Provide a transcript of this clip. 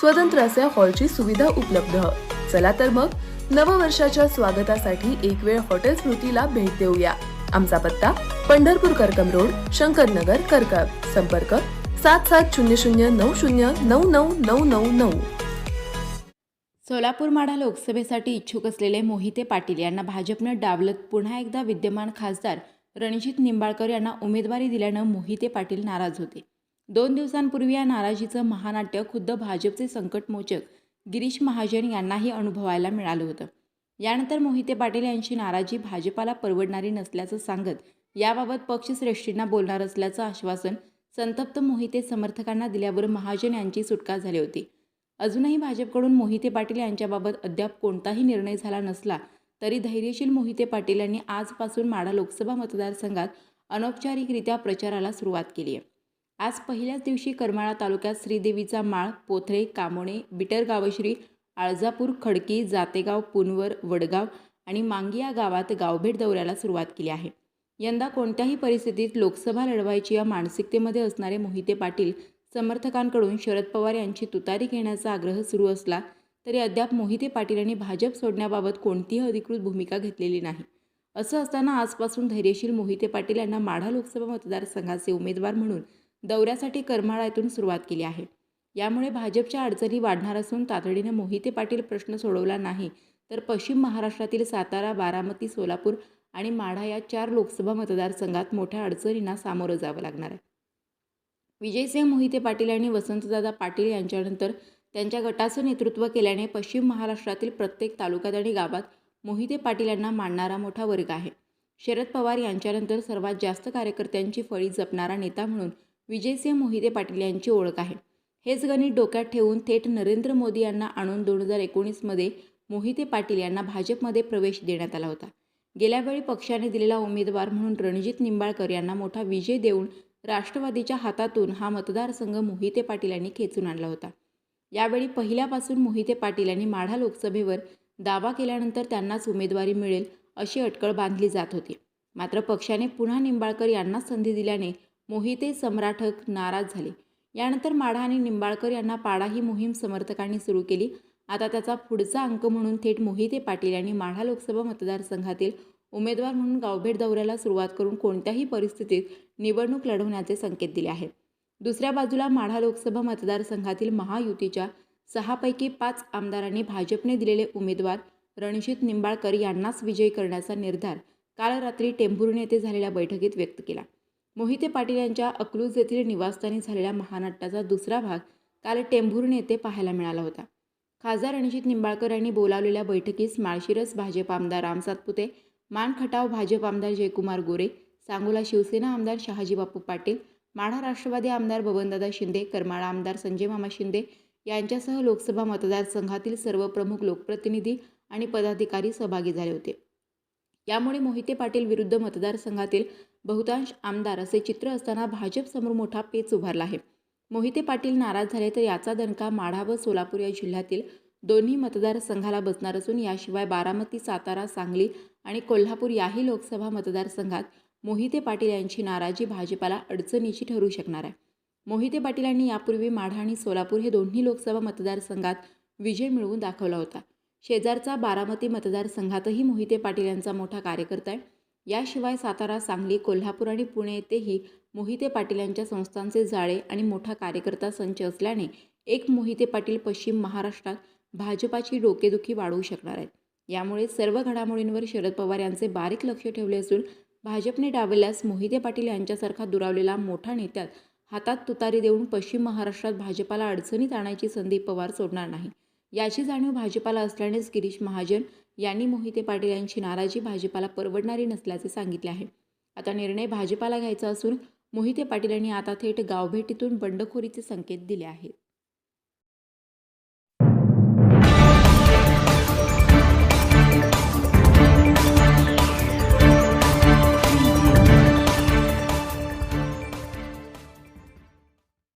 स्वतंत्र असे हॉलची सुविधा उपलब्ध. चला तर मग नववर्षाच्या स्वागतासाठी एक वेळ हॉटेल स्मृतीला भेट देऊया. आमचा पत्ता पंढरपूर करकम रोड शंकरनगर करकम. संपर्क सात सात शून्य शून्य नऊ शून्य नऊ नऊ नऊ नऊ नऊ. सोलापूर माढा लोकसभेसाठी इच्छुक असलेले मोहिते पाटील यांना भाजपनं डावलत पुन्हा एकदा विद्यमान खासदार रणजित निंबाळकर यांना उमेदवारी दिल्यानं मोहिते पाटील नाराज होते. दोन दिवसांपूर्वी या नाराजीचं महानाट्य खुद्द भाजपचे संकटमोचक गिरीश महाजन यांनाही अनुभवायला मिळालं होतं. यानंतर मोहिते पाटील यांची नाराजी भाजपाला परवडणारी नसल्याचं सांगत याबाबत पक्षश्रेष्ठींना बोलणार असल्याचं आश्वासन संतप्त मोहिते समर्थकांना दिल्यावर महाजन यांची सुटका झाली होती. अजूनही भाजपकडून मोहिते पाटील यांच्याबाबत अद्याप कोणताही निर्णय झाला नसला तरी धैर्यशील मोहिते पाटील यांनी आजपासून माढा लोकसभा मतदारसंघात अनौपचारिकरित्या प्रचाराला सुरुवात केली आहे. आज पहिल्याच दिवशी करमाळा तालुक्यात श्रीदेवीचा माळ पोथरे कामोणे बिटर गावश्री आळजापूर खडकी जातेगाव पुनवर वडगाव आणि मांगी या गावात गावभेट दौऱ्याला सुरुवात केली आहे. यंदा कोणत्याही परिस्थितीत लोकसभा लढवायची या मानसिकतेमध्ये असणारे मोहिते पाटील समर्थकांकडून शरद पवार यांची तुतारी घेण्याचा आग्रह सुरू असला तरी अद्याप मोहिते पाटील यांनी भाजप सोडण्याबाबत कोणतीही अधिकृत भूमिका घेतलेली नाही. असं असताना आजपासून धैर्यशील मोहिते पाटील यांना माढा लोकसभा मतदारसंघाचे उमेदवार म्हणून दौऱ्यासाठी करमाळा येथून सुरुवात केली आहे. यामुळे भाजपच्या अडचणी वाढणार असून तातडीनं मोहिते पाटील प्रश्न सोडवला नाही तर पश्चिम महाराष्ट्रातील सातारा बारामती सोलापूर आणि माढा या चार लोकसभा मतदारसंघात मोठ्या अडचणींना सामोरं जावं लागणार आहे. विजयसिंह मोहिते पाटील आणि वसंतदादा पाटील यांच्यानंतर त्यांच्या गटाचं नेतृत्व केल्याने पश्चिम महाराष्ट्रातील प्रत्येक तालुक्यात आणि गावात मोहिते पाटील यांना मानणारा मोठा वर्ग आहे. शरद पवार यांच्यानंतर सर्वात जास्त कार्यकर्त्यांची फळी जपणारा नेता म्हणून विजयसिंह मोहिते पाटील यांची ओळख आहे. हेच गणित डोक्यात ठेवून थेट नरेंद्र मोदी यांना आणून दोन हजार एकोणीसमध्ये मोहिते पाटील यांना भाजपमध्ये प्रवेश देण्यात आला होता. गेल्यावेळी पक्षाने दिलेला उमेदवार म्हणून रणजित निंबाळकर यांना मोठा विजय देऊन राष्ट्रवादीच्या हातातून हा मतदारसंघ मोहिते पाटील यांनी खेचून आणला होता. यावेळी पहिल्यापासून मोहिते पाटील यांनी माढा लोकसभेवर दावा केल्यानंतर त्यांनाच उमेदवारी मिळेल अशी अटकळ बांधली जात होती. मात्र पक्षाने पुन्हा निंबाळकर यांनाच संधी दिल्याने मोहिते सम्राटक नाराज झाले. यानंतर माढा आणि निंबाळकर यांना पाडा ही मोहीम समर्थकांनी सुरू केली. आता त्याचा पुढचा अंक म्हणून थेट मोहिते पाटील यांनी माढा लोकसभा मतदारसंघातील उमेदवार म्हणून गावभेट दौऱ्याला सुरुवात करून कोणत्याही परिस्थितीत निवडणूक लढवण्याचे संकेत दिले आहेत. दुसऱ्या बाजूला माढा लोकसभा मतदारसंघातील महायुतीच्या सहापैकी पाच आमदारांनी भाजपने दिलेले उमेदवार रणजित निंबाळकर यांनाच विजयी करण्याचा निर्धार काल रात्री टेंभुर्णी येथे झालेल्या बैठकीत व्यक्त केला. मोहिते पाटील यांच्या अकलूज येथील निवासस्थानी झालेल्या महानाट्याचा दुसरा भाग काल टेंभुर्णी येथे पाहायला मिळाला होता. खासदार रणजित निंबाळकर यांनी बोलावलेल्या बैठकीस माळशिरस भाजप आमदार राम सातपुते मानखटाव भाजप आमदार जयकुमार गोरे सांगोला शिवसेना आमदार शहाजी बापू पाटील माढा राष्ट्रवादी आमदार बबनदादा शिंदे करमाळा आमदार संजय मामा शिंदे यांच्यासह लोकसभा मतदारसंघातील सर्व प्रमुख लोकप्रतिनिधी आणि पदाधिकारी सहभागी झाले होते. यामुळे मोहिते पाटील विरुद्ध मतदारसंघातील बहुतांश आमदार असे चित्र असताना भाजपसमोर मोठा पेच उभारला आहे. मोहिते पाटील नाराज झाले तर याचा दणका माढा व सोलापूर या जिल्ह्यातील दोन्ही मतदारसंघाला बसणार असून याशिवाय बारामती सातारा सांगली आणि कोल्हापूर याही लोकसभा मतदारसंघात मोहिते पाटील यांची नाराजी भाजपाला अडचणीची ठरू शकणार आहे. मोहिते पाटील यांनी यापूर्वी माढा आणि सोलापूर हे दोन्ही लोकसभा मतदारसंघात विजय मिळवून दाखवला होता. शेजारचा बारामती मतदारसंघातही मोहिते पाटील यांचा मोठा कार्यकर्ता आहे. याशिवाय सातारा सांगली कोल्हापूर आणि पुणे येथेही मोहिते पाटील यांच्या संस्थांचे जाळे आणि मोठा कार्यकर्ता संच असल्याने एक मोहिते पाटील पश्चिम महाराष्ट्रात भाजपाची डोकेदुखी वाढवू शकणार आहेत. यामुळे सर्व घडामोडींवर शरद पवार यांचे बारीक लक्ष ठेवले असून भाजपने डावल्यास मोहिते पाटील यांच्यासारखा दुरावलेला मोठा नेत्यात हातात तुतारी देऊन पश्चिम महाराष्ट्रात भाजपाला अडचणीत आणायची संधी पवार सोडणार नाही. याची जाणीव भाजपाला असल्यानेच गिरीश महाजन यांनी मोहिते पाटील यांची नाराजी भाजपाला परवडणारी नसल्याचे सांगितले आहे. आता निर्णय भाजपाला घ्यायचा असून मोहिते पाटील यांनी आता थेट गावभेटीतून बंडखोरीचे संकेत दिले आहेत.